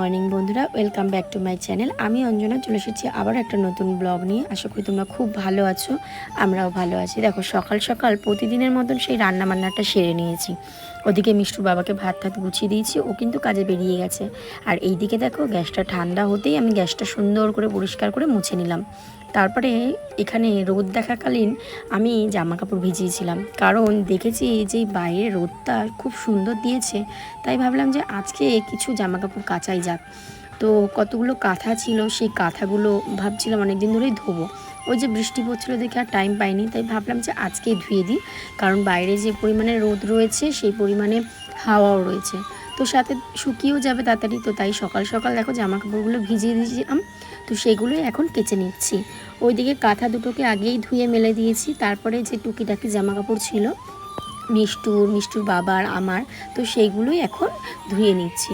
Welcome back to my channel. আমি অঞ্জনা, চলে এসেছি আবার একটা নতুন ব্লগ নিয়ে। আশা করি তোমরা খুব ভালো আছো, আমরাও ভালো আছি। দেখো, সকাল সকাল প্রতিদিনের মতন সেই রান্না বান্নাটা সেরে নিয়েছি। ওদিকে মিষ্টুর বাবাকে ভাত ভাত গুছিয়ে দিয়েছি, ও কিন্তু কাজে বেরিয়ে গেছে। আর এইদিকে দেখো, গ্যাসটা ঠান্ডা হতেই আমি গ্যাসটা সুন্দর করে পরিষ্কার করে মুছে নিলাম। তারপরে এখানে রোদ দেখাকালীন আমি জামা কাপড় ভিজিয়েছিলাম। কারণ দেখেছি যে বাইরে রোদটা খুব সুন্দর দিয়েছে, তাই ভাবলাম যে আজকে কিছু জামা কাপড় কাচাই যাক। তো কতগুলো কাঁথা ছিল, সেই কাঁথাগুলো ভাবছিলাম অনেক দিন ধরেই ধোবো। ওই যে বৃষ্টি পড়ছিল দেখে আর টাইম পাইনি, তাই ভাবলাম যে আজকেই ধুয়ে দিই। কারণ বাইরে যে পরিমাণে রোদ রয়েছে, সেই পরিমাণে হাওয়াও রয়েছে। তো সাথে শুকিয়েও যাবে তাড়াতাড়ি। তো তাই সকাল সকাল দেখো জামা কাপড়গুলো ভিজিয়ে দিয়েছিলাম। তো সেগুলোই এখন কেচে নিচ্ছি। ওইদিকে কাঁথা দুটোকে আগেই ধুয়ে মেলে দিয়েছি। তারপরে যে টুকিটাকি জামা কাপড় ছিল, মিষ্টুর মিষ্টুর বাবার, আমার, তো সেইগুলোই এখন ধুয়ে নিচ্ছি।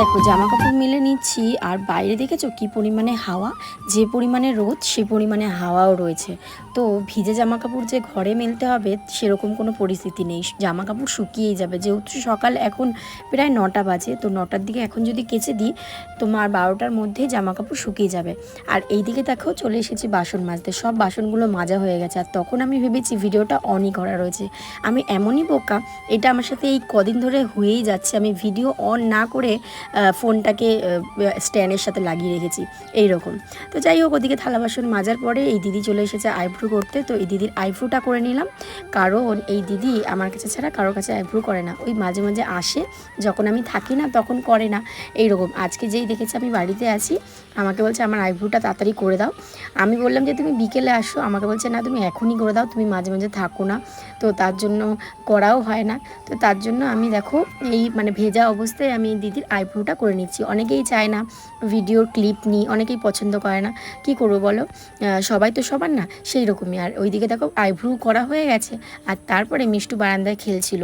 দেখো জামা কাপড় মিলে নিচ্ছি, আর বাইরে দেখেছ কি পরিমাণে হাওয়া? যে পরিমাণে রোদ, সে পরিমাণে হাওয়াও রয়েছে। তো ভিজে জামা কাপড় যে ঘরে মেলতে হবে, সেরকম কোনো পরিস্থিতি নেই। জামা কাপড় শুকিয়েই যাবে। যেহেতু সকাল এখন প্রায় নটা বাজে, তো নটার দিকে এখন যদি কেচে দিই, তোমার বারোটার মধ্যেই জামা কাপড় শুকিয়ে যাবে। আর এই দিকে দেখো, চলে এসেছি বাসন মাজতে। সব বাসনগুলো মাজা হয়ে গেছে। আর তখন আমি ভেবেছি ভিডিওটা অনই করা রয়েছে। আমি এমনই বোকা, এটা আমার সাথে এই কদিন ধরে হয়েই যাচ্ছে। আমি ভিডিও অন না করে ফোনটাকে স্ট্যান্ডের সাথে লাগিয়ে রেখেছি এই রকম তো যাই হোক, ওদিকে থালা বাসন মাজার পরে এই দিদি চলে এসেছে আইব্রু করতে। তো এই দিদির আইব্রুটা করে নিলাম। কারণ এই দিদি আমার কাছে ছাড়া কারোর কাছে আইব্রু করে না। ওই মাঝে মাঝে আসে, যখন আমি থাকি না তখন করে না এই রকম আজকে যেই দেখেছি আমি বাড়িতে আছি, আমাকে বলছে, আমার আইব্রুটা তাড়াতাড়ি করে দাও। আমি বললাম যে, তুমি বিকেলে আসো। আমাকে বলছে, না, তুমি এখনই করে দাও, তুমি মাঝে মাঝে থাকো না। তো তার জন্য করাও হয় না। তো তার জন্য আমি দেখো, এই মানে ভেজা অবস্থায় আমি দিদির আইব্রোটা করে নিচ্ছি। অনেকেই চায় না ভিডিও ক্লিপ নিই, অনেকেই পছন্দ করে না। কি করব বলো? সবাই তো সবার না সেই রকমই আর ওইদিকে দেখো আইভ্রু করা হয়ে গেছে। আর তারপরে মিষ্টু বারান্দায় খেলছিল।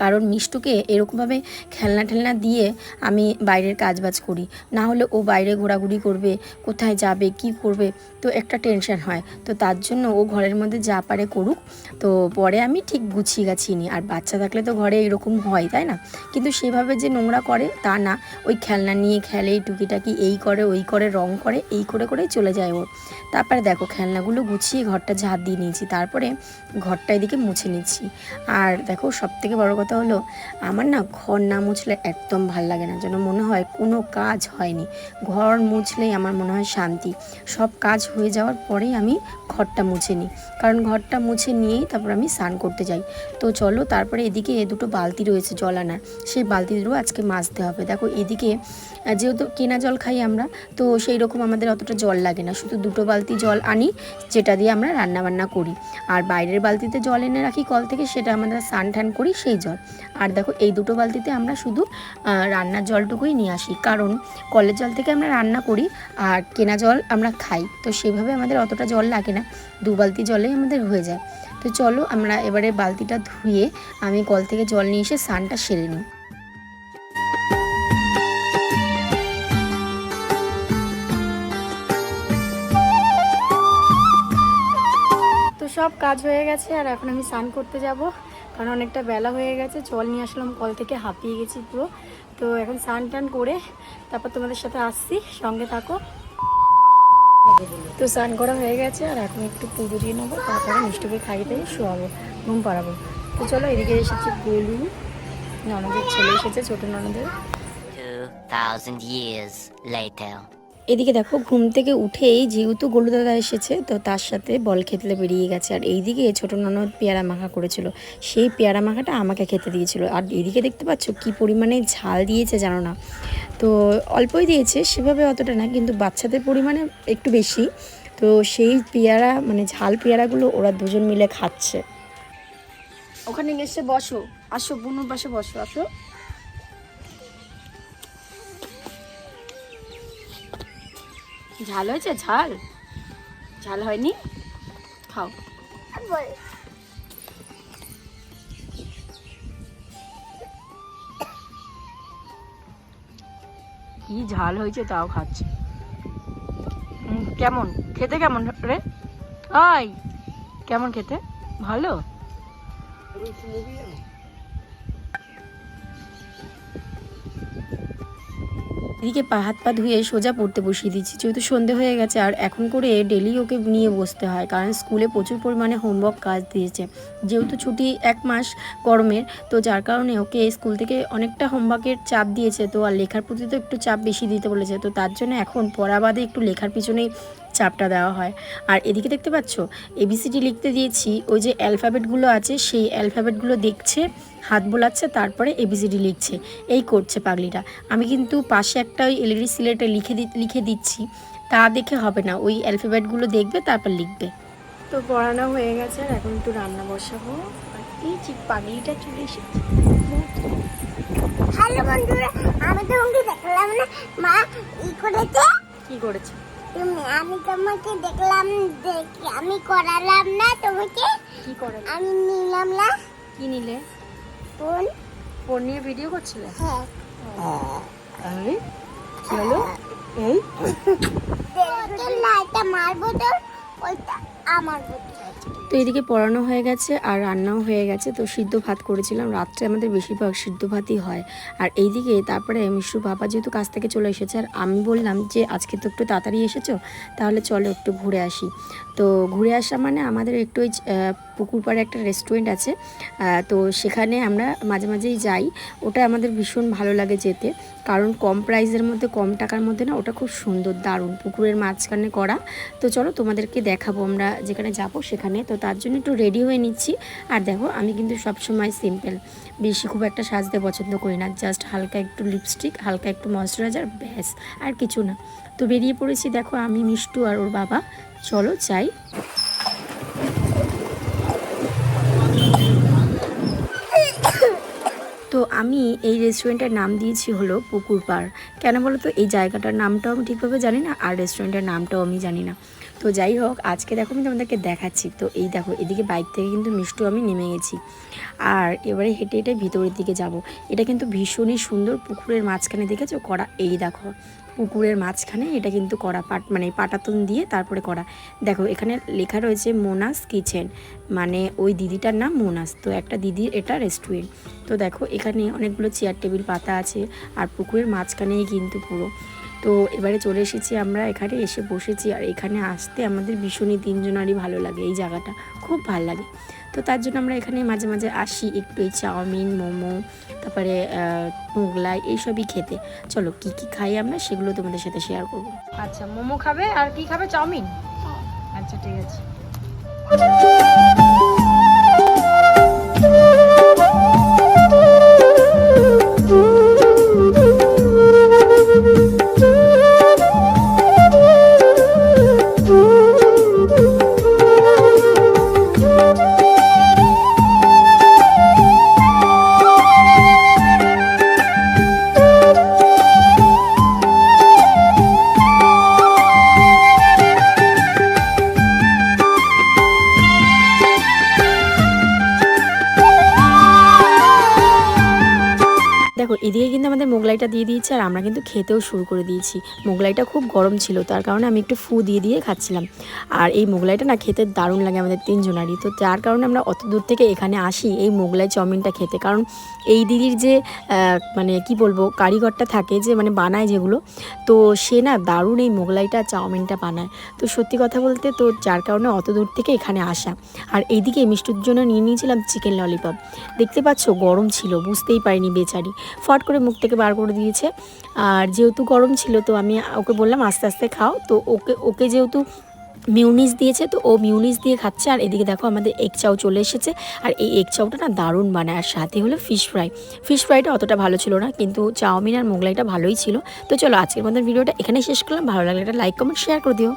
কারণ মিষ্টুকে এরকমভাবে খেলনা ঠেলনা দিয়ে আমি বাইরের কাজবাজ করি। না হলে ও বাইরে ঘোরাঘুরি করবে, কোথায় যাবে, কি করবে, তো একটা টেনশন হয়। তো তার জন্য ও ঘরের মধ্যে যা পারে করুক। তো পরে আমি ঠিক গুছিয়ে গাছিয়ে নিই। আর বাচ্চা থাকলে তো ঘরে এরকম হয়, তাই না? কিন্তু সেভাবে যে নোংরা করে, তা না। ওই খেলনা নিয়ে খেলে, টুকিটাকি এই করে, ওই করে, রং করে, এই করে করেই চলে যায় ওর। তারপরে দেখো, খেলনাগুলো গুছিয়ে ঘরটা ঝাঁট দিয়ে নিয়েছি। তারপরে ঘরটা এদিকে মুছে নিচ্ছি। আর দেখো সব থেকে বড় কথা হলো, আমার না ঘর না মুছলে একদম ভালো লাগে না, যেন মনে হয় কোনো কাজ হয়নি। ঘর মুছলেই আমার মনে হয় শান্তি। সব কাজ হয়ে যাওয়ার পরেই আমি ঘরটা মুছে নিই। কারণ ঘরটা মুছে নিয়েই তারপর আমি স্নান করতে যাই। তো চলো তারপরে এদিকে দুটো বালতি রয়েছে জল আনার। সেই বালতি দুটো আজকে মাজতে হবে। দেখো এদিকে যেহেতু কেনা জল খাই আমরা, তো সেই রকম আমাদের অতটা জল লাগে না। শুধু দুটো বালতি জল আনি, যেটা দিয়ে আমরা রান্নাবান্না করি। আর বাইরের বালতিতে জল এনে রাখি কল থেকে, সেটা আমরা স্নান টান করি, সেই জল আর দেখো, এই দুটো বালতিতে আমরা শুধু রান্নার জলটুকুই নিয়ে আসি। কারণ কলের জল থেকে আমরা রান্না করি আর কেনা জল আমরা খাই। তো সেভাবে আমাদের অতটা জল লাগে না। দু বালতি জলেই আমাদের হয়ে যায়। তো চলো, আমরা এবারে বালতিটা ধুয়ে আমি কল থেকে জল নিয়ে এসে স্নানটা সেরে নিই। সব কাজ হয়ে গেছে, আর এখন আমি স্নান করতে যাব। কারণ অনেকটা বেলা হয়ে গেছে জল নিয়ে আসলাম কল থেকে হাঁপিয়ে গেছি পুরো। তো এখন স্নান টান করে তারপর তোমাদের সাথে আসছি সঙ্গে থাকো। তো স্নান করা হয়ে গেছে আর এখন একটু পুজো দিয়ে নেব তারপরে মিষ্টুকে খাইয়ে দিয়ে শোয়াবো ঘুম পাড়াবো। তো চলো এদিকে এসেছি গোলু ননদের ছেলে এসেছে ছোটো ননদের। 2,000 years later. এদিকে দেখো, ঘুম থেকে উঠেই যেহেতু গলু দাদা এসেছে, তো তার সাথে বল খেতলে বেরিয়ে গেছে। আর এইদিকে ছোটো ননদ পেয়ারা মাখা করেছিল। সেই পেয়ারা মাখাটা আমাকে খেতে দিয়েছিল। আর এদিকে দেখতে পাচ্ছ, কি পরিমাণে ঝাল দিয়েছে জানো না? তো অল্পই দিয়েছে, সেভাবে অতটা না, কিন্তু বাচ্চাদের পরিমাণে একটু বেশি। তো সেই পেয়ারা মানে ঝাল পেয়ারাগুলো ওরা দুজন মিলে খাচ্ছে। ওখানে এসে বসো। আসো, বুনুর পাশে বসো, আসো। ঝাল হয়েছে? ঝাল? ঝাল হয়নি? খাও। কি ঝাল হয়েছে তাও খাচ্ছে। কেমন? খেতে কেমন রে? আই কেমন খেতে? ভালো? এদিকে পা হাত পা ধুয়ে সোজা পড়তে বসিয়ে দিচ্ছি। যেহেতু সন্ধে হয়ে গেছে, আর এখন করে ডেলি ওকে নিয়ে বসতে হয়, কারণ স্কুলে প্রচুর পরিমাণে হোমওয়ার্ক কাজ দিয়েছে। যেহেতু ছুটি এক মাস গরমের তো যার কারণে ওকে স্কুল থেকে অনেকটা হোমওয়ার্কের চাপ দিয়েছে। তো আর লেখার প্রতি তো একটু চাপ বেশি দিতে বলেছে। তো তার জন্য এখন পড়া বাদে একটু লেখার পিছনেই চাপটা দেওয়া হয়। আর এদিকে দেখতে পাচ্ছ? এবিসিডি লিখতে দিয়েছি ওই যে অ্যালফাবেটগুলো আছে সেই অ্যালফাবেটগুলো দেখছে হাত বোলাচ্ছে তারপরে এবিসিডি লিখছে। এই করছে পাগলিটা। আমি কিন্তু পাশে একটা ওই এলইডি সিলেটে লিখে লিখে দিচ্ছি। তা দেখে হবে না। ওই অ্যালফাবেটগুলো দেখবে তারপর লিখবে। তো পড়ানো হয়ে গেছে আর এখন একটু রান্না বসাবো। আর এই যে পাগলিটা চলে এসেছে। হ্যালো বন্ধুরা আমি তোমাকে দেখলাম না। মা ই করেছে? কি করেছে? তুমি আমি তোমাকে দেখলাম দেখি আমি করালাম না তোমাকে। কি করে? আমি নিলাম না। কি নিলে? ফোন। ফোন নিয়ে ভিডিও করছিলে? হ্যাঁ। এই হলো? এই? লাইটটা না তো ওইটা আমার বোতল তো এদিকে পড়ানো হয়ে গেছে আর রান্নাও হয়ে গেছে। তো সিদ্ধ ভাত করেছিলাম। রাত্রে আমাদের বেশিরভাগ সিদ্ধ ভাতই হয়। আর এইদিকে তারপরে মিশু বাবা যেহেতু কাছ থেকে চলে এসেছে, আর আমি বললাম যে, আজকে তো একটু তাড়াতাড়ি এসেছ, তাহলে চলো একটু ঘুরে আসি। তো ঘুরে আসা মানে আমাদের একটু ওই পুকুর পাড়ে একটা রেস্টুরেন্ট আছে। তো সেখানে আমরা মাঝে মাঝেই যাই। ওটা আমাদের ভীষণ ভালো লাগে যেতে। কারণ কম প্রাইসের মধ্যে, কম টাকার মধ্যে না ওটা খুব সুন্দর, দারুণ। পুকুরের মাঝখানে করা। তো চলো তোমাদেরকে দেখাবো। আমরা যেখানে যাব সেখানে। তো তার জন্য একটু রেডি হয়ে নিচ্ছি। আর দেখো, আমি কিন্তু সবসময় সিম্পল বেশি খুব একটা সাজতে পছন্দ করি না। জাস্ট হালকা একটু লিপস্টিক হালকা একটু ময়শ্চারাইজার ব্যাস, আর কিছু না। তো বেরিয়ে পড়েছি, দেখো আমি, মিষ্টু আর ওর বাবা। চলো চাই তো আমি এই রেস্টুরেন্টের নাম দিয়েছি হলো পুকুর পাড়। কেন বলো তো এই জায়গাটার নামটাও আমি ঠিকভাবে জানি না, আর রেস্টুরেন্টের নামটাও আমি জানি না। তো যাই হোক, আজকে দেখো আমি তোমাদেরকে দেখাচ্ছি। তো এই দেখো, এদিকে বাইক থেকে কিন্তু মিষ্টু আমি নেমে গেছি। আর এবারে হেঁটে হেঁটে ভিতরের দিকে যাব। এটা কিন্তু ভীষণই সুন্দর পুকুরের মাঝখানে, দেখেছ? করা এই দেখো, পুকুরের মাঝখানে এটা কিন্তু করা পাট মানে পাটাতন দিয়ে তারপরে করা দেখো, এখানে লেখা রয়েছে মোনাস কিচেন মানে ওই দিদিটার নাম মোনাস। তো একটা দিদির এটা রেস্টুরেন্ট। তো দেখো, এখানে অনেকগুলো চেয়ার, টেবিল, পাতা আছে, আর পুকুরের মাঝখানেই কিন্তু পুরো। তো এবারে চলে এসেছি আমরা এখানে এসে বসেছি। আর এখানে আসতে আমাদের ভীষণই তিনজনারই ভালো লাগে এই জায়গাটা। খুব ভালো লাগে। তো তার জন্য আমরা এখানে মাঝে মাঝে আসি একটু এই চাউমিন মোমো তারপরে মোগলাই এইসবই খেতে। চলো কি কি খাই আমরা সেগুলো তোমাদের সাথে শেয়ার করব। আচ্ছা মোমো খাবে আর কি খাবে? চাউমিন? আচ্ছা ঠিক আছে। দেখো, এদিকে কিন্তু আমাদের মোগলাইটা দিয়ে দিয়েছে আর আমরা কিন্তু খেতেও শুরু করে দিয়েছি। মোগলাইটা খুব গরম ছিল, তার কারণে আমি একটু ফু দিয়ে দিয়ে খাচ্ছিলাম। আর এই মোগলাইটা না খেতে দারুণ লাগে আমাদের তিনজনারই। তো যার কারণে আমরা অত দূর থেকে এখানে আসি এই মোগলাই চাউমিনটা খেতে। কারণ এই দিদির যে মানে কি বলব, কারিগরটা থাকে যে মানে বানায় যেগুলো, তো সে না দারুণ এই মোগলাইটা চাউমিনটা বানায়। তো সত্যি কথা বলতে তো যার কারণে অত দূর থেকে এখানে আসা। আর এইদিকে মিষ্টুর জন্য নিয়ে নিয়েছিলাম চিকেন ললিপপ দেখতে পাচ্ছ গরম ছিল, বুঝতেই পারিনি বেচারি। ফট করে মুখ থেকে বার করে দিয়েছে। আর যেহেতু গরম ছিল, তো আমি ওকে বললাম, আস্তে আস্তে খাও। তো ওকে ওকে যেহেতু মিউনিস দিয়েছে, তো ও মিউনিস দিয়ে খাচ্ছে। আর এদিকে দেখো, আমাদের এগ চাউ চলে এসেছে। আর এই এগ চাউটা না দারুণ বানায়। আর সাথে হলো ফিশ ফ্রাই ফিশ ফ্রাইটা অতটা ভালো ছিল না, কিন্তু চাউমিন আর মোগলাইটা ভালোই ছিল। তো চলো, আজকের মধ্যে ভিডিওটা এখানে শেষ করলাম। ভালো লাগলে একটা লাইক কমেন্ট শেয়ার করে দিও।